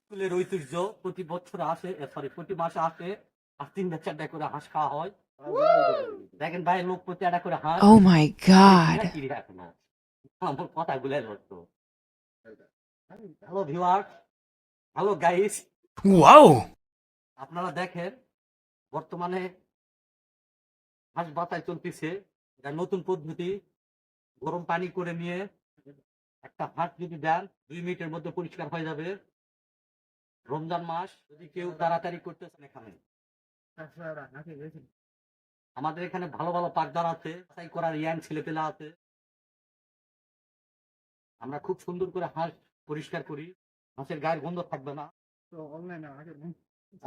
স্কুলের ঐতিহ্য প্রতি বছর আসে সরি প্রতি মাসে আসে আর তিনটা চারটা করে হাঁস খাওয়া হয়। দেখেন ভাই লোক প্রতি একটা করে হাঁস. কি রে এখনও? আমার কথা গুলাই ধরতো। Hello viewers hello guys Whoa. আপনারা দেখেন বর্তমানে হাঁস বাতায় চলতেছে। এটা নতুন পদ্ধতি। গরম পানি করে নিয়ে একটা হাঁস যদি দেন, দুই মিনিটের মধ্যে পরিষ্কার হয়ে যাবে। রমজান মাস যদি কেউ তাড়াতাড়ি করতে চান এখানে। আমাদের এখানে ভালো ভালো পাকদার আছে করার ইয়াং ছেলেপেলা আছে। আমরা খুব সুন্দর করে হাঁস পরিষ্কার করি। হাঁসের গায়ের গন্ধ থাকবে না।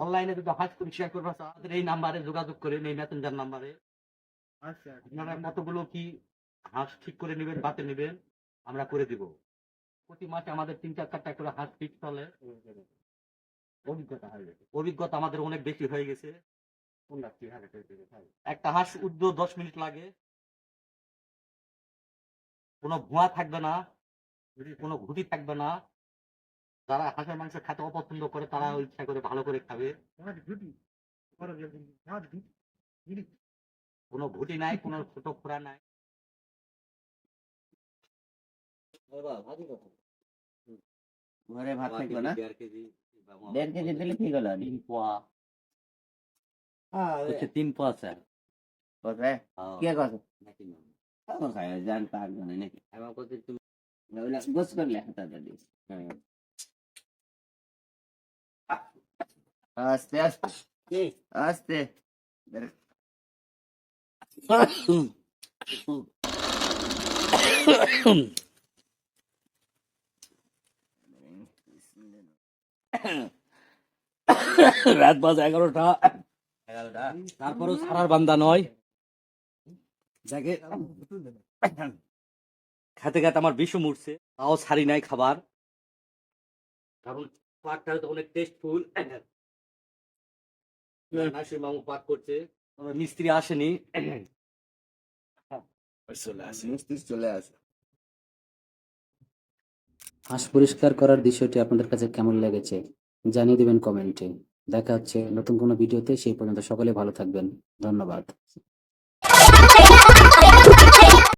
অনলাইনে যদি হাঁস পরিষ্কার করবে আমাদের এই নাম্বারে যোগাযোগ করে এই মেসেঞ্জার নাম্বারে। আপনারা কতগুলো কি হাঁস ঠিক করে নেবেন বাতে নেবেন? আমরা করে দিব। প্রতি মাসে আমাদের তিন চার চারটা করে হাঁস ফিট চলে অভিজ্ঞতা হয়ে গেছে। অভিজ্ঞতা আমাদের অনেক বেশি হয়ে গেছে। একটা হাঁস উদ্য দশ মিনিট লাগে। কোনো ভুয়া থাকবে না। কোনো ঘুটি থাকবে না। যারা হাঁসের মাংস খেতে অপছন্দ করে, তারা ইচ্ছা করে ভালো করে খাবে। কোনো ঘুটি নাই, কোনো ছোট খোরা নাই। ঘরে ভাত থাকল না? দেড় কেজি দিলে ঠিক হলো তিন পোয়া। হচ্ছে তিন পোয়া স্যার। কোথায় কে কথা না? খায় জান পাক জানে নাকি। আমার কাছে তুমি ওগুলা গোস করলে হাতা দাদি। আস্তে আস্তে। আস্তে। রাত বাজে এগারোটা। তারপরেও সারার বান্দা নয়। যাকে খেতে খেতে আমার বিষম উঠছে তাও ছাড়ি নাই খাবার। কারণ পাকটা তো অনেক টেস্টফুল নাসির মামু পাক করছে। মিস্ত্রি আসেনি। মিষ্টি চলে আসে। হাঁস পরিষ্কার করার দৃশ্যটি আপনাদের কাছে কেমন লেগেছে, জানিয়ে দেবেন কমেন্টে। দেখা হচ্ছে নতুন কোনো ভিডিওতে, সেই পর্যন্ত সকলে ভালো থাকবেন। ধন্যবাদ।